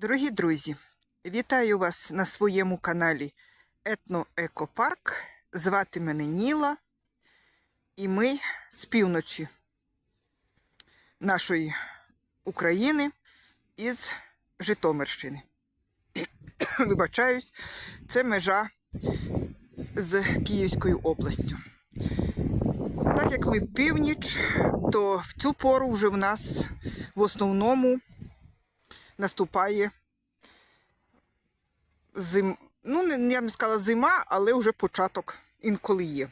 Дорогі друзі, вітаю вас на своєму каналі Етноекопарк. Звати мене Ніла, і ми з півночі нашої України із Житомирщини. Вибачаюсь, це межа з Київською областю. Так як ми в північ, то в цю пору вже в нас в основному наступає зим. Ну, я б не сказала зима, але вже початок інколи є.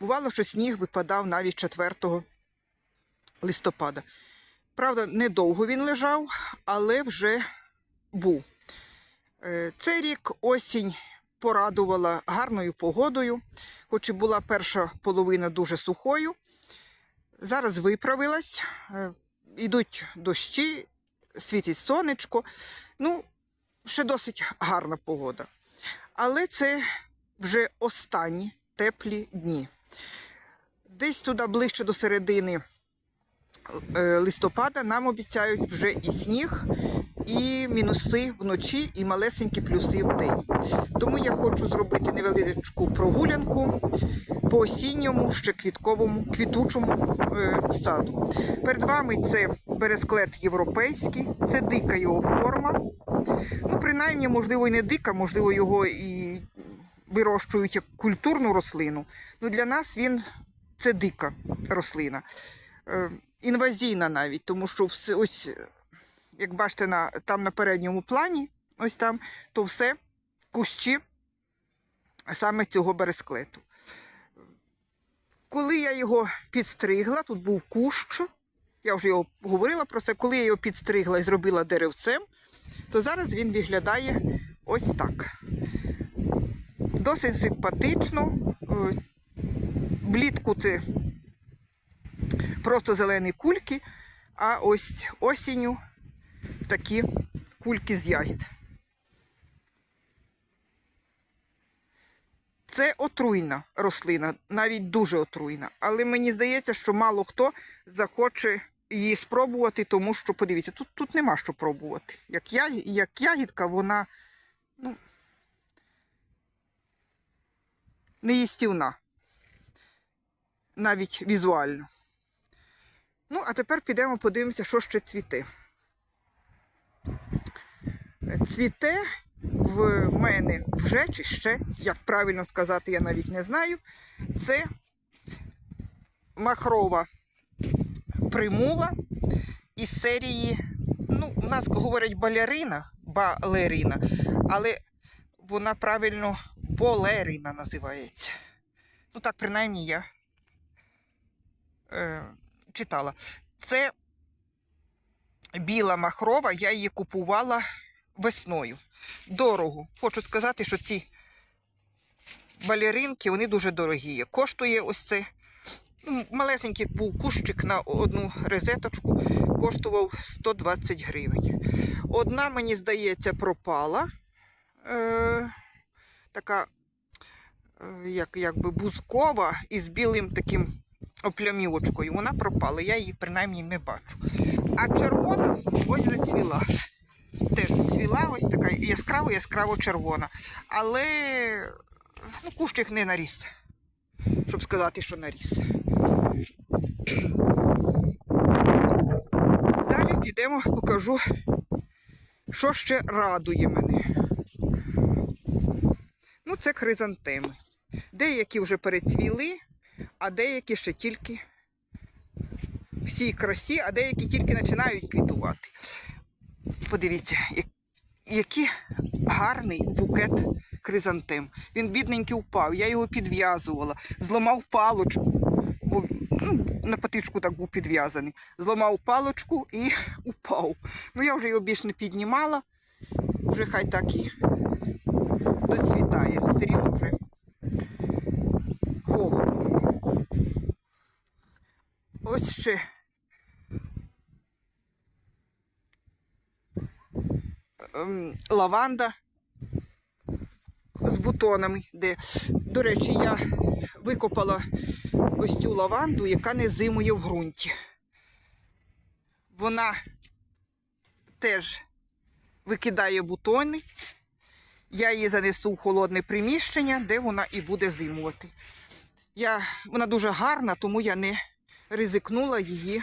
Бувало, що сніг випадав навіть 4 листопада. Правда, недовго він лежав, але вже був. Е, Цей рік осінь порадувала гарною погодою, хоч і була перша половина дуже сухою. Зараз виправилась, е, ідуть дощі, світить сонечко. Ну, ще досить гарна погода. Але це вже останні теплі дні. Десь туди ближче до середини е, листопада нам обіцяють вже і сніг, і мінуси вночі, і малесенькі плюси в день. Тому я хочу зробити невеличку прогулянку по осінньому, ще квітковому, квітучому е, саду. Перед вами це бересклет європейський, це дика його форма. Ну, принаймні, можливо, і не дика, можливо, його і вирощують як культурну рослину. Ну, для нас він це дика рослина. Е, інвазійна навіть, тому що все, ось, як бачите, на, там на передньому плані, ось там, то все кущі саме цього бересклету. Коли я його підстригла, тут був кущ, я вже його говорила про це, коли я його підстригла і зробила деревцем, то зараз він виглядає ось так. Досить симпатично. Е, Влітку це просто зелені кульки, а ось осінню такі кульки з ягід. Це отруйна рослина, навіть дуже отруйна. Але мені здається, що мало хто захоче її спробувати, тому що, подивіться, тут, тут нема що пробувати. Як, я, як ягідка, вона ну, неїстівна. Навіть візуально. Ну, а тепер підемо подивимося, що ще цвіте. Цвіте в мене вже чи ще, як правильно сказати, я навіть не знаю. Це махрова примула із серії, ну, у нас говорять балерина, балерина, але вона правильно болерина називається. Ну, так, принаймні, я е, читала. Це біла махрова, я її купувала весною. Дорого. Хочу сказати, що ці балеринки, вони дуже дорогі. Коштує ось це. ну, Малесенький був кущик на одну розеточку, коштував 120 гривень. Одна, мені здається, пропала. Е, така, е, як, якби бузкова із білим таким оплямівочкою. Вона пропала, я її принаймні не бачу. А червона ось зацвіла. Теж цвіла ось така яскраво яскраво червона. Але ну, кущик не наріс, щоб сказати, що наріс. Далі підемо, покажу, що ще радує мене. Ну, це хризантеми. Деякі вже перецвіли, а деякі ще тільки всій красі, а деякі тільки починають квітувати. Подивіться, який гарний букет хризантем. Він бідненький впав, я його підв'язувала, зламав палочку, бо ну, на патичку так був підв'язаний. Зламав палочку і упав. Ну я вже його більш не піднімала, вже хай так і доцвітає. Все рівно вже холодно. Ось ще. Лаванда з бутонами. Де. До речі, я викопала ось цю лаванду, яка не зимує в ґрунті. Вона теж викидає бутони. Я її занесу в холодне приміщення, де вона і буде зимувати. Я, вона дуже гарна, тому я не ризикнула її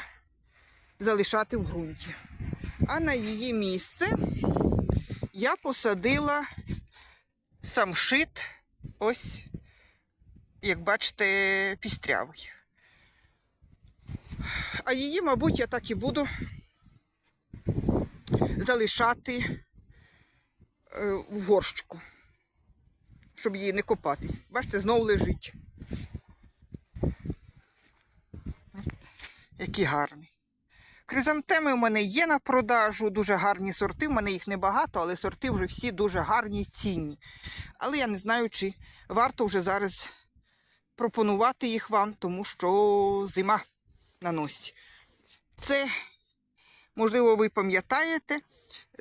залишати в ґрунті. А на її місце я посадила самшит, ось, як бачите, пістрявий. А її, мабуть, я так і буду залишати е, в горщику, щоб її не копатись. Бачите, знову лежить. Який гарний. Кризантеми у мене є на продажу, дуже гарні сорти. У мене їх небагато, але сорти вже всі дуже гарні і цінні. Але я не знаю, чи варто вже зараз пропонувати їх вам, тому що зима на носі. Це, можливо, ви пам'ятаєте,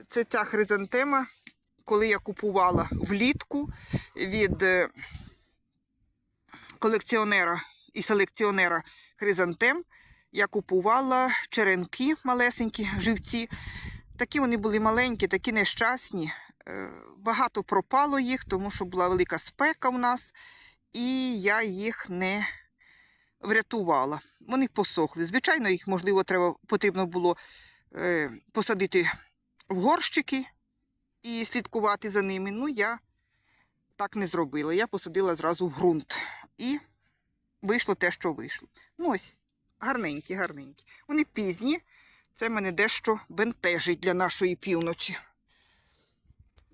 це ця хризантема, коли я купувала влітку від е, колекціонера і селекціонера хризантем. Я купувала черенки малесенькі, живці. Такі вони були маленькі, такі нещасні. Е, Багато пропало їх, тому що була велика спека в нас, і я їх не врятувала. Вони посохли. Звичайно, їх, можливо, треба, потрібно було е, посадити в горщики і слідкувати за ними. Ну, я так не зробила. Я посадила зразу в ґрунт. І вийшло те, що вийшло. Ну, ось, гарненькі, гарненькі. Вони пізні. Це мене дещо бентежить для нашої півночі.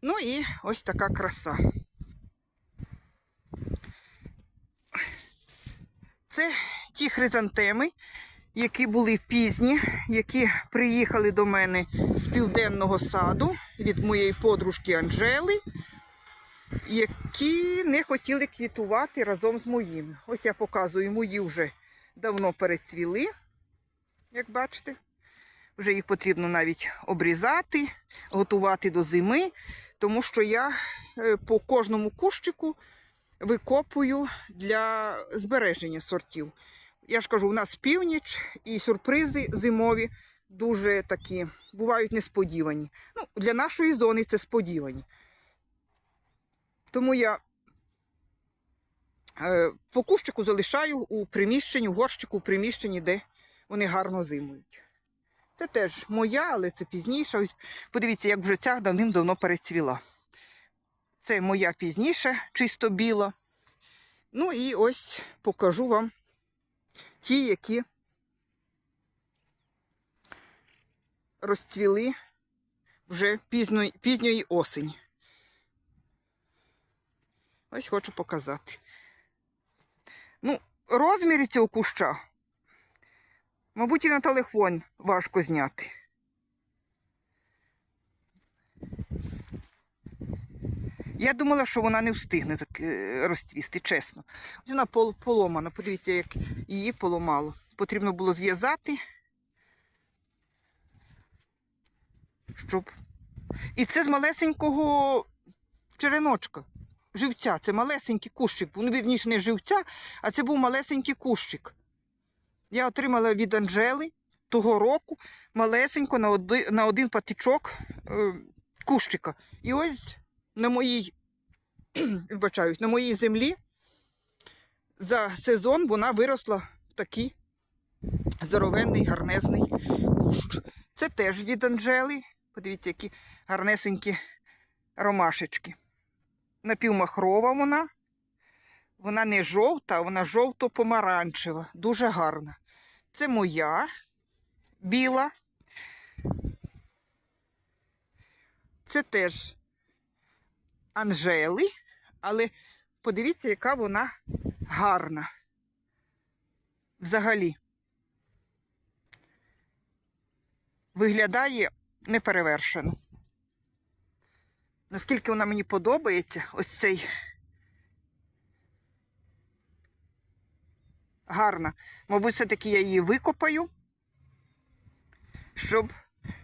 Ну і ось така краса. Це ті хризантеми, які були пізні, які приїхали до мене з південного саду від моєї подружки Анжели, які не хотіли квітувати разом з моїми. Ось я показую, мої вже давно перецвіли, як бачите. Вже їх потрібно навіть обрізати, готувати до зими, тому що я е, по кожному кущику викопую для збереження сортів. Я ж кажу, у нас північ і сюрпризи зимові дуже такі бувають несподівані. Ну, для нашої зони це сподівані. Тому я по кущику залишаю у приміщенні, в горщику, у приміщенні, де вони гарно зимують. Це теж моя, але це пізніше. Ось подивіться, як вже ця давним-давно перецвіла. Це моя пізніше, чисто біла. Ну і ось покажу вам ті, які розцвіли вже пізної, пізньої осені. Ось хочу показати. Розміри цього куща, мабуть, і на телефон важко зняти. Я думала, що вона не встигне е, розцвісти, чесно. Вона поломана. Подивіться, як її поламало. Потрібно було зв'язати, щоб. І це з малесенького череночка. Живця. Це малесенький кущик. Ну, вірніше, не живця, а це був малесенький кущик. Я отримала від Анжели того року малесенько на один, на один патичок е, кущика. І ось на моїй, вибачаюсь, на моїй землі за сезон вона виросла в такий здоровенний, гарнезний кущ. Це теж від Анжели. Подивіться, які гарнесенькі ромашечки. Напівмахрова вона. Вона не жовта, вона жовто-помаранчева. Дуже гарна. Це моя біла. Це теж Анжели, але подивіться, яка вона гарна. Взагалі. Виглядає неперевершено. Наскільки вона мені подобається, ось цей гарна. Мабуть, все-таки я її викопаю, щоб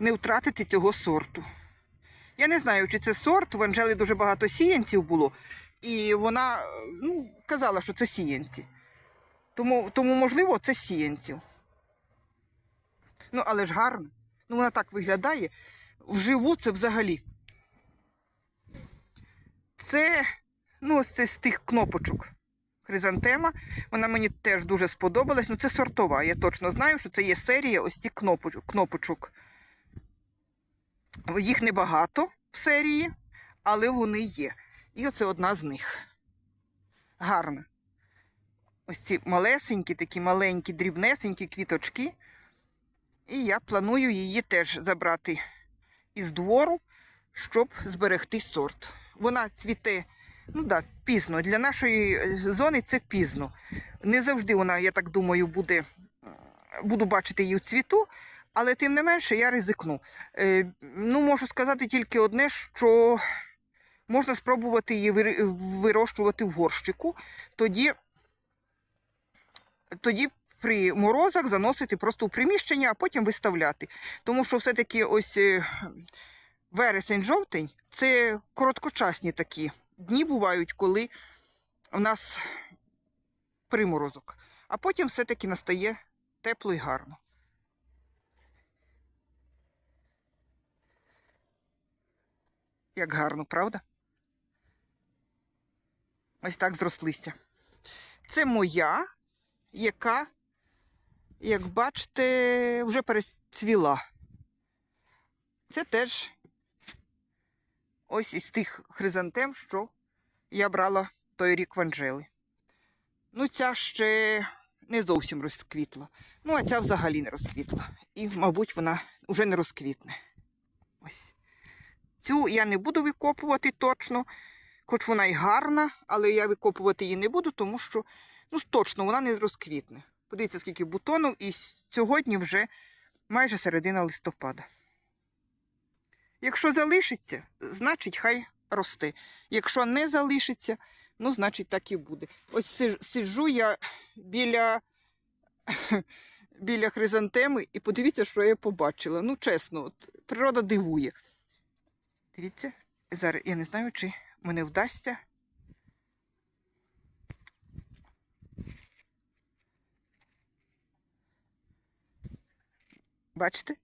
не втратити цього сорту. Я не знаю, чи це сорт. В Анжели дуже багато сіянців було, і вона ну, казала, що це сіянці. Тому, тому, можливо, це сіянців. Ну, але ж гарно. Ну, вона так виглядає. Вживу це взагалі Це, ну, це з тих кнопочок. Хризантема. Вона мені теж дуже сподобалась. Ну, це сортова. Я точно знаю, що це є серія ось кнопочок. кнопочок. Їх небагато в серії, але вони є. І оце одна з них. Гарна. Ось ці малесенькі, такі маленькі, дрібнесенькі квіточки. І я планую її теж забрати із двору, щоб зберегти сорт. Вона цвіте, ну да, пізно. Для нашої е, зони це пізно. Не завжди вона, я так думаю, буде, е, буду бачити її у цвіту, але тим не менше я ризикну. Е, ну, можу сказати тільки одне, що можна спробувати її вирощувати в горщику. Тоді, тоді при морозах заносити просто у приміщення, а потім виставляти. Тому що все-таки ось е, вересень-жовтень це короткочасні такі дні бувають, коли у нас приморозок. А потім все-таки настає тепло і гарно. Як гарно, правда? Ось так зрослися. Це моя, яка, як бачите, вже перецвіла. Це теж ось із тих хризантем, що я брала той рік в Анжели. Ну, ця ще не зовсім розквітла. Ну, а ця взагалі не розквітла. І, мабуть, вона вже не розквітне. Ось. Цю я не буду викопувати точно, хоч вона й гарна, але я викопувати її не буду, тому що ну, точно вона не розквітне. Подивіться, скільки бутонів, і сьогодні вже майже середина листопада. Якщо залишиться, значить хай росте. Якщо не залишиться, ну, значить так і буде. Ось сиджу я біля, біля хризантеми і подивіться, що я побачила. Ну, чесно, от, природа дивує. Дивіться, зараз я не знаю, чи мене вдасться. Бачите?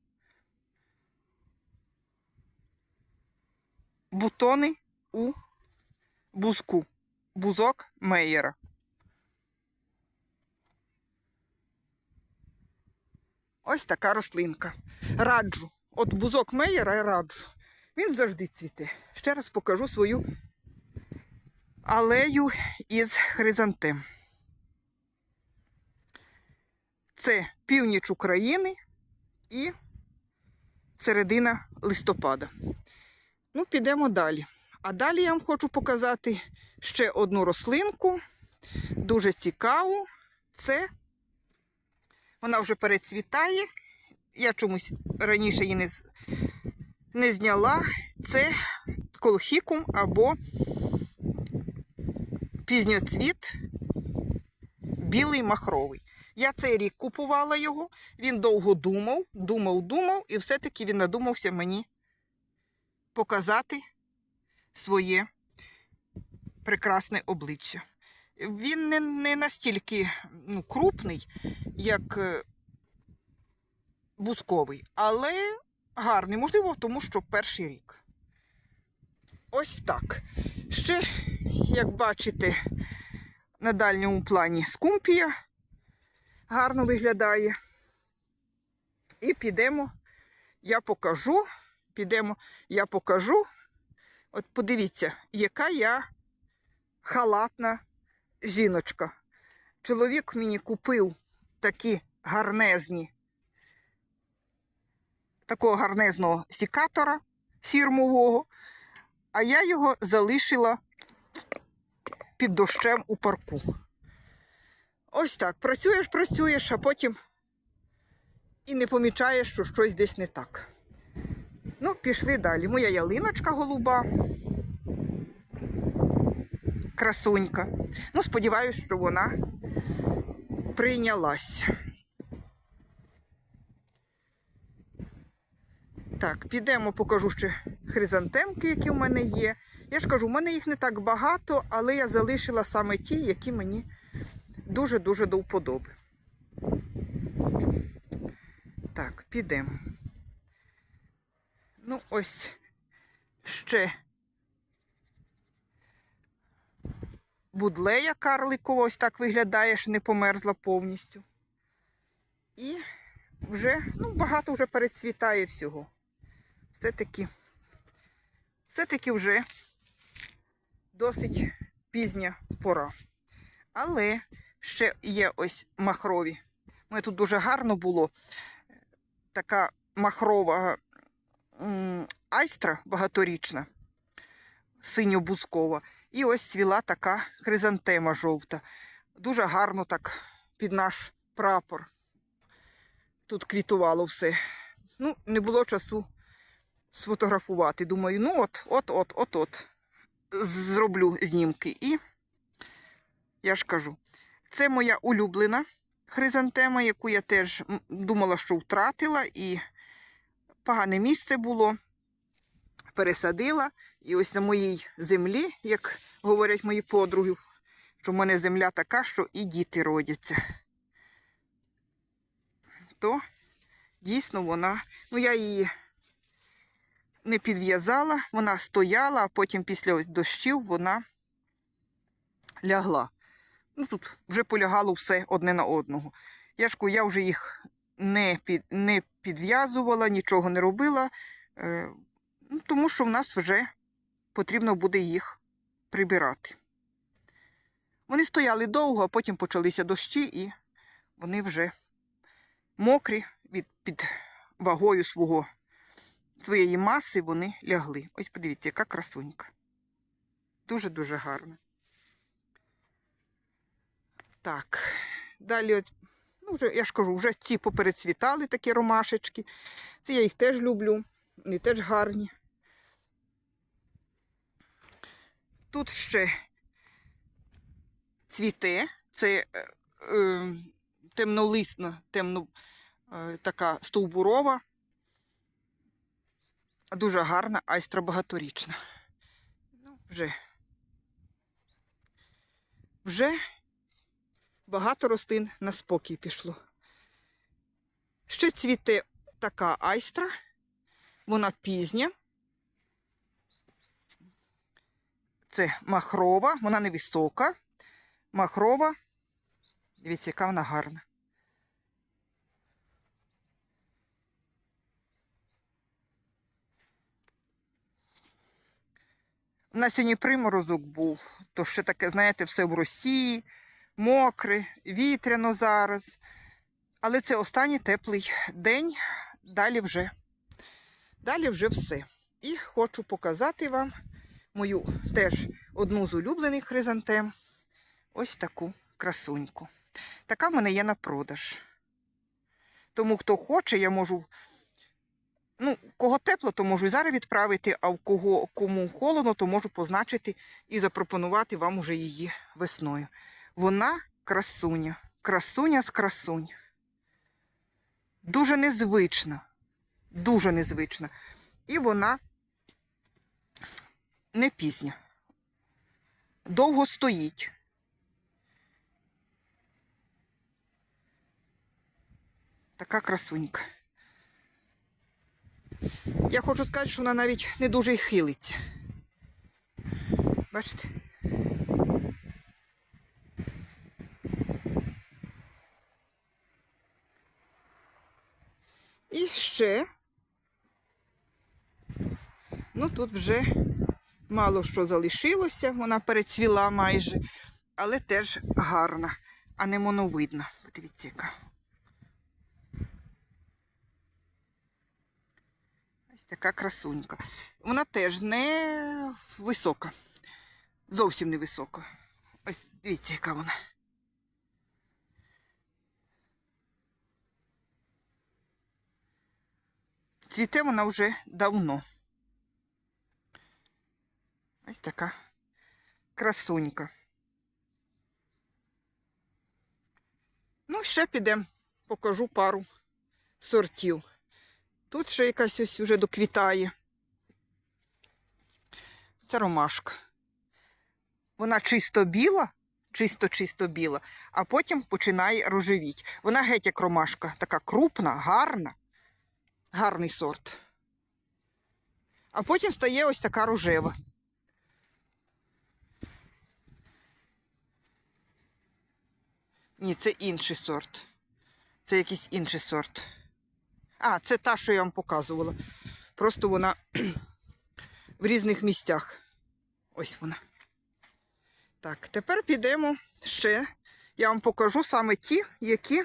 Бутони у бузку. Бузок Мейєра. Ось така рослинка. Раджу. От бузок Мейєра раджу. Він завжди цвіте. Ще раз покажу свою алею із хризантем. Це північ України і середина листопада. Ну, підемо далі. А далі я вам хочу показати ще одну рослинку, дуже цікаву. Це вона вже перецвітає. Я чомусь раніше її не, не зняла. Це колхікум або пізньоцвіт білий махровий. Я цей рік купувала його, він довго думав, думав, думав, і все-таки він надумався мені показати своє прекрасне обличчя. Він не, не настільки ну, крупний, як е, бузковий, але гарний, можливо, тому що перший рік. Ось так. Ще, як бачите, на дальньому плані скумпія гарно виглядає. І підемо, я покажу, підемо, я покажу. От подивіться, яка я халатна жіночка. Чоловік мені купив такі гарнезні, такого гарнезного сікатора фірмового, а я його залишила під дощем у парку. Ось так. Працюєш, працюєш, а потім і не помічаєш, що щось десь не так. Ну, пішли далі. Моя ялиночка голуба. Красунька. Ну, сподіваюся, що вона прийнялась. Так, підемо, покажу ще хризантемки, які в мене є. Я ж кажу, в мене їх не так багато, але я залишила саме ті, які мені дуже-дуже до вподоби. Так, підемо. Ну, ось ще будлея карликова, ось так виглядає, що не померзла повністю. І вже, ну, багато вже перецвітає всього. Все-таки, все-таки вже досить пізня пора. Але ще є ось махрові. У мене тут дуже гарно було. Така махрова айстра багаторічна, синьо-бузкова. І ось цвіла така хризантема жовта. Дуже гарно так під наш прапор. Тут квітувало все. Ну, не було часу сфотографувати. Думаю, ну от, от, от, от, от. Зроблю знімки. І я ж кажу, це моя улюблена хризантема, яку я теж думала, що втратила, і погане місце було. Пересадила. І ось на моїй землі, як говорять мої подруги, що в мене земля така, що і діти родяться. То дійсно вона, ну я її не підв'язала, вона стояла, а потім після ось дощів вона лягла. Ну тут вже полягало все одне на одного. Я кажу, я вже їх не, під, не підв'язувала, нічого не робила, е, ну, тому що в нас вже потрібно буде їх прибирати. Вони стояли довго, а потім почалися дощі, і вони вже мокрі від, під вагою свого, своєї маси вони лягли. Ось подивіться, яка красунька. Дуже-дуже гарна. Так, далі, от, ну, вже, я ж кажу, вже ці поперецвітали такі ромашечки. Це я їх теж люблю. Вони теж гарні. Тут ще цвіте, це е, е, темнолисна, темно, е, така стовбурова, дуже гарна, айстра багаторічна. Ну, вже, вже багато рослин на спокій пішло. Ще цвіте така айстра, вона пізня. Це махрова, вона невисока, махрова. Дивіться, яка вона гарна. У нас сьогодні приморозок був, то ще таке, знаєте, все в Росії, мокре, вітряно зараз. Але це останній теплий день, далі вже, далі вже все. І хочу показати вам мою теж одну з улюблених хризантем. Ось таку красуньку. Така в мене є на продаж. Тому хто хоче, я можу. Ну, кого тепло, то можу і зараз відправити, а в кого кому холодно, то можу позначити і запропонувати вам уже її весною. Вона красуня, красуня з красунь. Дуже незвична, дуже незвична. І вона не пізня. Довго стоїть. Така красунька. Я хочу сказати, що вона навіть не дуже й хилиться. Бачите? І ще. Ну, тут вже мало що залишилося, вона перецвіла майже, але теж гарна, а не моновидна. Подивіться, яка. Ось така красунька. Вона теж не висока. Зовсім не висока. Ось дивіться, яка вона. Цвіте вона вже давно. Ось така красунька. Ну, ще підемо, покажу пару сортів. Тут ще якась ось вже доквітає. Це ромашка. Вона чисто біла, чисто-чисто біла, а потім починає рожевіть. Вона геть як ромашка, така крупна, гарна, гарний сорт. А потім стає ось така рожева. Ні, це інший сорт. Це якийсь інший сорт. А, це та, що я вам показувала. Просто вона в різних місцях. Ось вона. Так, тепер підемо ще. Я вам покажу саме ті, які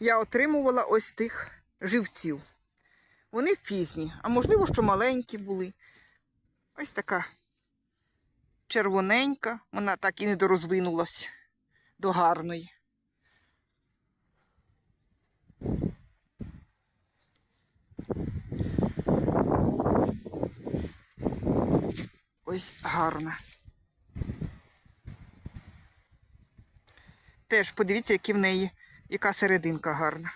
я отримувала ось тих живців. Вони пізні, а можливо, що маленькі були. Ось така червоненька, вона так і не дорозвинулась до гарної. Ось гарна. Теж подивіться, які в неї, яка серединка гарна.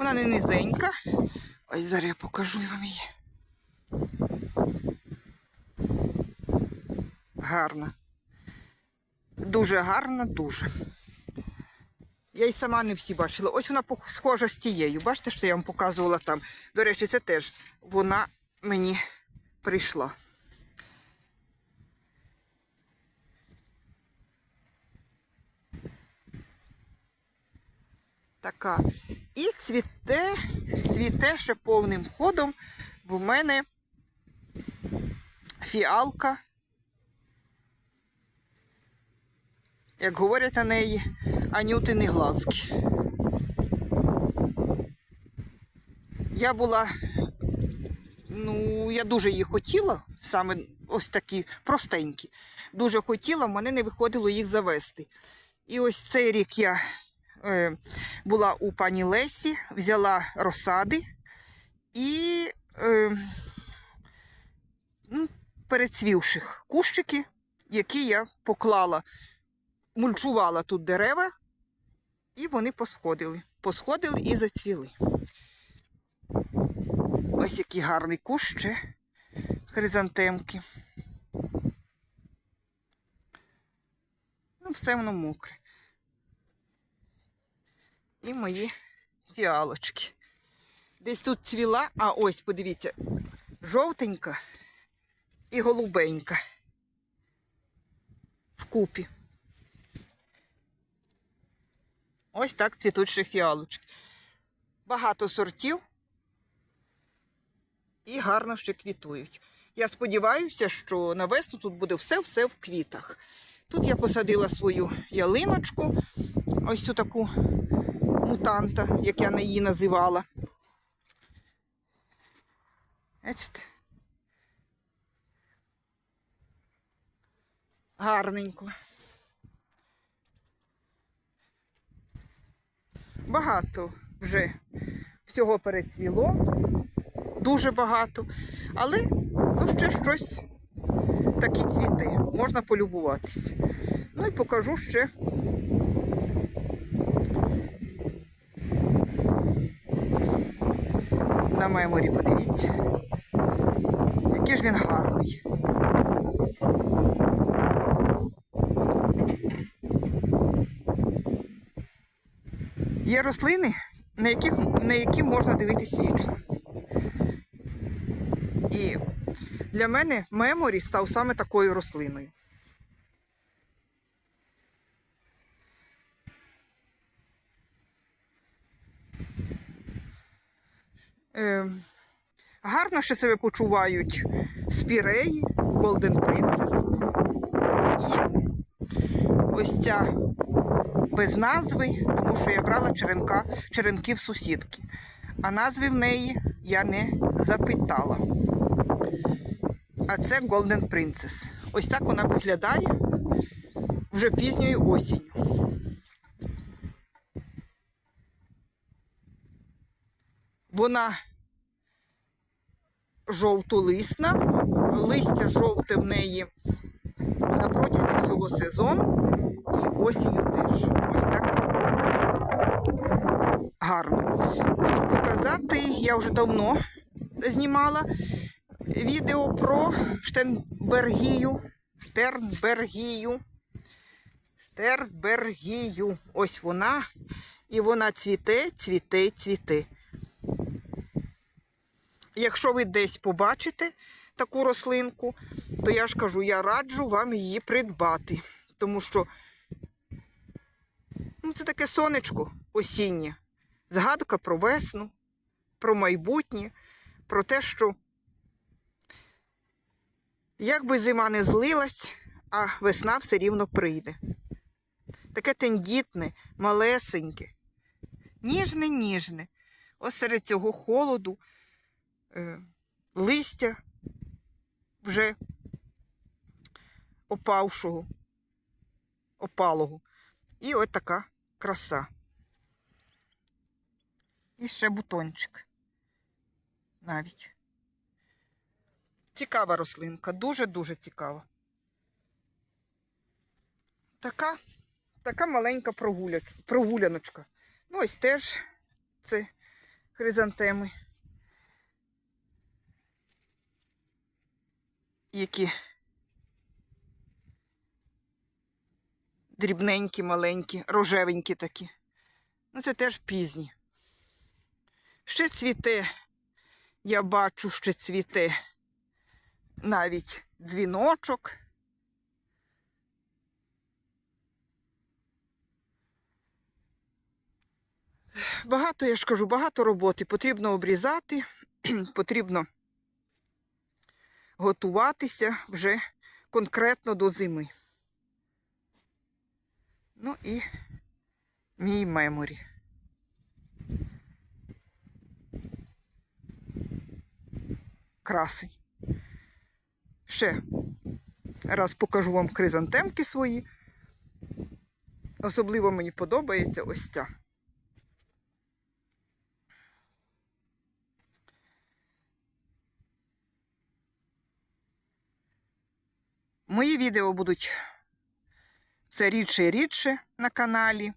Вона не низенька. Ось зараз я покажу вам її. Гарна. Дуже гарна, дуже. Я й сама не всі бачила. Ось вона схожа з тією. Бачите, що я вам показувала там. До речі, це теж вона мені прийшла. Така. І цвіте, цвіте ще повним ходом, бо в мене фіалка. Як говорять на неї, анютини глазки. Я була, ну, я дуже її хотіла, саме ось такі простенькі. Дуже хотіла, в мене не виходило їх завести. І ось цей рік я була у пані Лесі, взяла розсади і е, ну, перецвівших кущики, які я поклала, мульчувала тут дерева, і вони посходили. Посходили і зацвіли. Ось який гарний кущ ще хризантемки. Ну, все воно мокре. І мої фіалочки. Десь тут цвіла, а ось, подивіться, жовтенька і голубенька. Вкупі. Ось так цвітуть ще фіалочки. Багато сортів і гарно ще квітують. Я сподіваюся, що на весну тут буде все-все в квітах. Тут я посадила свою ялиночку, ось цю таку мутанта, як я її називала. Бачите? Гарненько. Багато вже всього перецвіло, дуже багато, але ну, ще щось такі цвіти, можна полюбуватись. Ну і покажу ще на меморі, подивіться. Який ж він гарний. Є рослини, на, яких, на які можна дивитись вічно. І для мене меморі став саме такою рослиною. Гарно ще себе почувають спіреї, Golden Princess. І ось ця без назви, тому що я брала черенка, черенків сусідки. А назви в неї я не запитала. А це Golden Princess. Ось так вона виглядає вже пізньою осінню. Вона жовтолисна, листя жовте в неї на протязі всього сезону і осінню теж. Ось так гарно. Хочу показати, я вже давно знімала відео про Штенбергію. Штернбергію. Штернбергію. Ось вона. І вона цвіте, цвіте, цвіте. Якщо ви десь побачите таку рослинку, то я ж кажу, я раджу вам її придбати. тому що ну, це таке сонечко осіннє. Згадка про весну, про майбутнє, про те, що як би зима не злилась, а весна все рівно прийде. Таке тендітне, малесеньке, ніжне, ніжне. Ось серед цього холоду, листя вже опавшого, опалого. І от така краса. І ще бутончик. Навіть. Цікава рослинка, дуже-дуже цікава. Така, така маленька прогуля, прогуляночка. Ну, ось теж це хризантеми. Які дрібненькі, маленькі, рожевенькі такі. Ну, це теж пізні. Ще цвіте, я бачу, що цвіте навіть дзвіночок. Багато, я ж кажу, багато роботи. Потрібно обрізати, потрібно готуватися вже конкретно до зими. Ну і мій меморі. Красень. Ще раз покажу вам хризантемки свої. Особливо мені подобається ось ця. Мої відео будуть все рідше і рідше на каналі.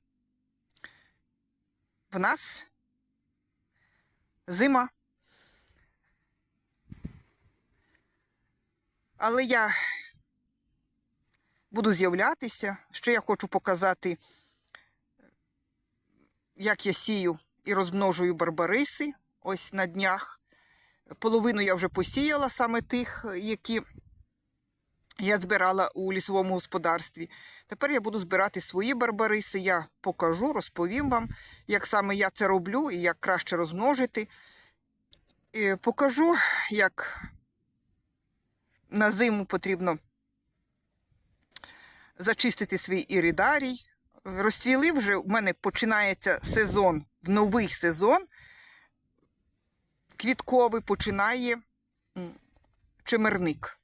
В нас зима. Але я буду з'являтися. Ще я хочу показати, як я сію і розмножую барбариси ось на днях. Половину я вже посіяла саме тих, які я збирала у лісовому господарстві. Тепер я буду збирати свої барбариси. Я покажу, розповім вам, як саме я це роблю і як краще розмножити. І покажу, як на зиму потрібно зачистити свій іридарій. Розцвіли вже, у мене починається сезон, новий сезон. Квітковий починає чимерник.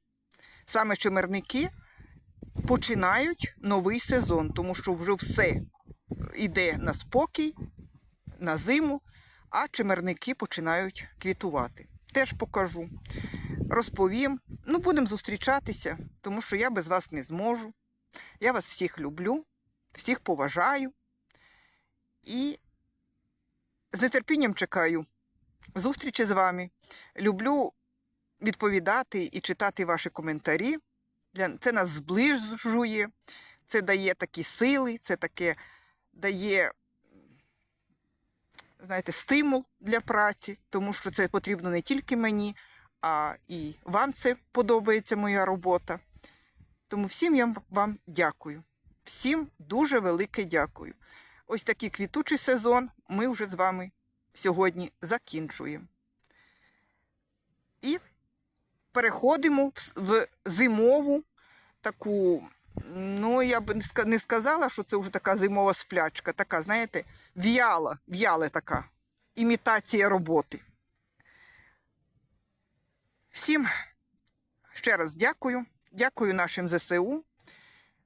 Саме чимерники починають новий сезон, тому що вже все йде на спокій, на зиму, а чимерники починають квітувати. Теж покажу, розповім. Ну, будемо зустрічатися, тому що я без вас не зможу. Я вас всіх люблю, всіх поважаю і з нетерпінням чекаю зустрічі з вами. Люблю відповідати і читати ваші коментарі. Це нас зближує, це дає такі сили, це таке дає, знаєте, стимул для праці, тому що це потрібно не тільки мені, а і вам це подобається моя робота. Тому всім я вам дякую. Всім дуже велике дякую. Ось такий квітучий сезон ми вже з вами сьогодні закінчуємо. І переходимо в зимову таку, ну, я б не сказала, що це вже така зимова сплячка, така, знаєте, в'яла, в'яла така імітація роботи. Всім ще раз дякую. Дякую нашим ЗСУ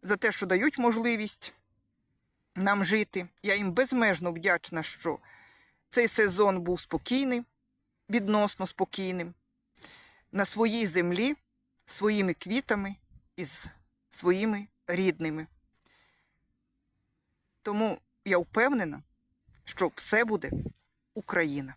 за те, що дають можливість нам жити. Я їм безмежно вдячна, що цей сезон був спокійний, відносно спокійним, на своїй землі, своїми квітами і з своїми рідними. Тому я впевнена, що все буде Україна.